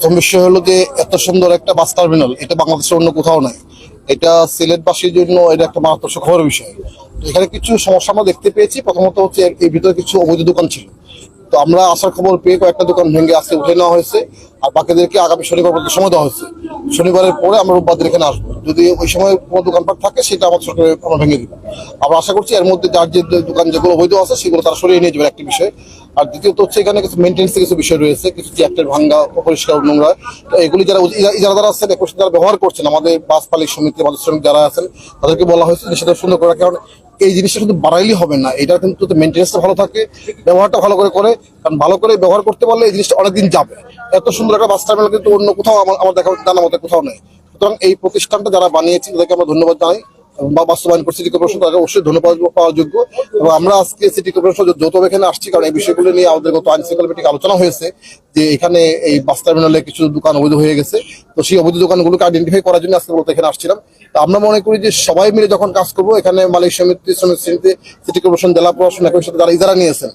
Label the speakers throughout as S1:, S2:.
S1: প্রথম বিষয় হলো যে এত সুন্দর একটা বাস টার্মিনাল, এটা বাংলাদেশের অন্য কোথাও নাই। এটা সিলেটবাসীর জন্য এটা একটা মারাত্মক খবরের বিষয়। এখানে কিছু সমস্যা আমরা দেখতে পেয়েছি। প্রথমত হচ্ছে এর ভিতরে কিছু অবৈধ দোকান ছিল। তো আমরা আসার খবর পেয়ে কয়েকটা দোকান ভেঙে আজকে উঠে নেওয়া হয়েছে, আর বাকিদেরকে আগামী শনিবার পর্যন্ত সময় দেওয়া হয়েছে। শনিবারের পরে আমরা রোববার এখানে আসব। যদি ওই সময় কোনো দোকানপাট থাকে, সেটা আমার সরকারের আমরা ভেঙে দিব। আমরা আশা করছি এর মধ্যে যার যে দোকান যেগুলো অবৈধ আছে, সেগুলো তারা সরিয়ে নিয়ে যাবে একটি বিষয়। আর দ্বিতীয়ত হচ্ছে এখানে কিছু মেনটেন্স কিছু বিষয় রয়েছে, কিছু চ্যাপ্টার ভাঙ্গা, অপরিষ্কার নোংরা, তো এগুলি যারা যারা আছেন একবার যারা ব্যবহার করছেন, আমাদের বাস পালিক সমিতি আমাদের শ্রমিক যারা আছেন, তাদেরকে বলা হয়েছে যে সেটা সুন্দর করে রাখা। কারণ এই জিনিসটা কিন্তু বাড়াইলেই হবে না এটা কিন্তু মেনটেন্সটা ভালো থাকে, ব্যবহারটা ভালো করে করে, কারণ ভালো করে ব্যবহার করতে পারলে এই জিনিসটা অনেকদিন যাবে। এত সুন্দর একটা বাস টার্মিনাল কিন্তু অন্য কোথাও আমার আমার দেখা জানা মতে কোথাও নেই। সুতরাং এই প্রতিষ্ঠানটা যারা বানিয়েছে, তাদেরকে আমরা ধন্যবাদ জানাই। বাস্তবায়ন করছে, সিটি কর্পোরেশন তাকে অবশ্যই ধন্যবাদ পাওয়ার যোগ্য। এবং আমরা আজকে সিটি কর্পোরেশন যৌথভাবে এখানে আসছি, কারণ এই বিষয়গুলো নিয়ে আমাদের গত আইন শৃঙ্খলা কমিটিতে আলোচনা হয়েছে, যে এখানে এই বাস টার্মিনালে কিছু দোকান অবৈধ হয়ে গেছে। তো সেই অবৈধ দোকানগুলোকে আইডেন্টিফাই করার জন্য আজকে এখানে আসছিলাম। তো আমরা মনে করি যে সবাই মিলে যখন কাজ করব, এখানে মালিক সমিতি শ্রমিক সমিতি সিটি কর্পোরেশন, জেলা প্রশাসন, একই সাথে যারা ইজারা নিয়েছেন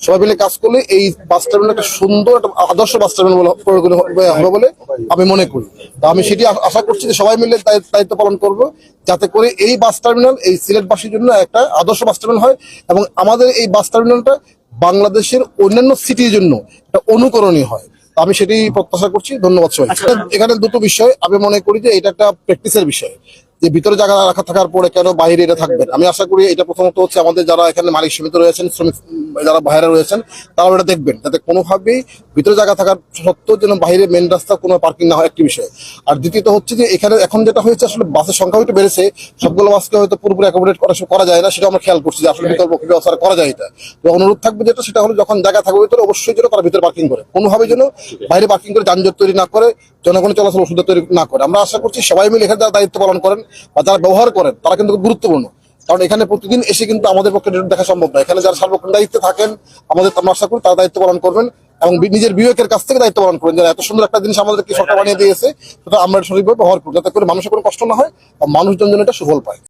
S1: সবাই মিলে কাজ করলে এই বাস টার্মিনাল একটা সুন্দর একটা আদর্শ বাস টার্মিনাল হবে- বলে আমি মনে করি। তা আমি সেটি আশা করছি যে সবাই মিলে দায়িত্ব পালন করব যাতে করে এই বাস টার্মিনাল এই সিলেটবাসীর জন্য একটা আদর্শ বাস টার্মিনাল হয় এবং আমাদের এই বাস টার্মিনালটা বাংলাদেশের অন্যান্য সিটির জন্য একটা অনুকরণীয় হয়। আমি সেটি প্রত্যাশা করছি। ধন্যবাদ সবাই এখানে দুটো বিষয় আমি মনে করি যে এটা একটা প্র্যাকটিসের বিষয়। যে ভিতরে জায়গা রাখা থাকার পরে কেন বাইরে এটা থাকবেন আমি আশা করি এটা প্রথমত হচ্ছে আমাদের যারা এখানে মালিক সমিতি রয়েছেন শ্রমিক যারা বাইরে রয়েছেন তারাও এটা দেখবেন যাতে কোনোভাবেই ভিতরে জায়গা থাকার সত্ত্বেও যেন বাইরে মেন রাস্তা কোনো পার্কিং না হয় একটি বিষয়। আর দ্বিতীয়ত হচ্ছে যে এখানে এখন যেটা হয়েছে আসলে বাসের সংখ্যা একটু বেড়েছে। সবগুলো বাসকে হয়তো পুরোপুরি অ্যাকোমোডেট করা করা যায় না সেটা আমরা খেয়াল করছি যে আসলে ভিতর পক্ষে ব্যবস্থা করা যায় এটা। তো অনুরোধ থাকবে যেটা সেটা হলো যখন জায়গা থাকবে ভিতরে অবশ্যই যেন তারা ভিতরে পার্কিং করে। কোনোভাবে যেন বাইরে পার্কিং করে যানজট তৈরি না করে জনগণের চলাচল ওষুধ তৈরি না করে। আমরা আশা করছি সবাই মিলে এখানে যারা দায়িত্ব পালন করেন বা যারা ব্যবহার করেন তারা কিন্তু গুরুত্বপূর্ণ। কারণ এখানে প্রতিদিন এসে কিন্তু আমাদের পক্ষে দেখা সম্ভব নয়। এখানে যারা সার্বক্ষণ দায়িত্বে থাকেন, আমাদের আমরা আশা করি তারা দায়িত্ব পালন করবেন এবং নিজের বিবেকের কাছ থেকে দায়িত্ব পালন করবেন। যারা এত সুন্দর একটা জিনিস আমাদেরকে সরকার বানিয়ে দিয়েছে, সেটা আমরা সঠিকভাবে ব্যবহার করি যাতে করে মানুষের কোনো কষ্ট না হয়, মানুষজন যেন এটা সুফল পায়।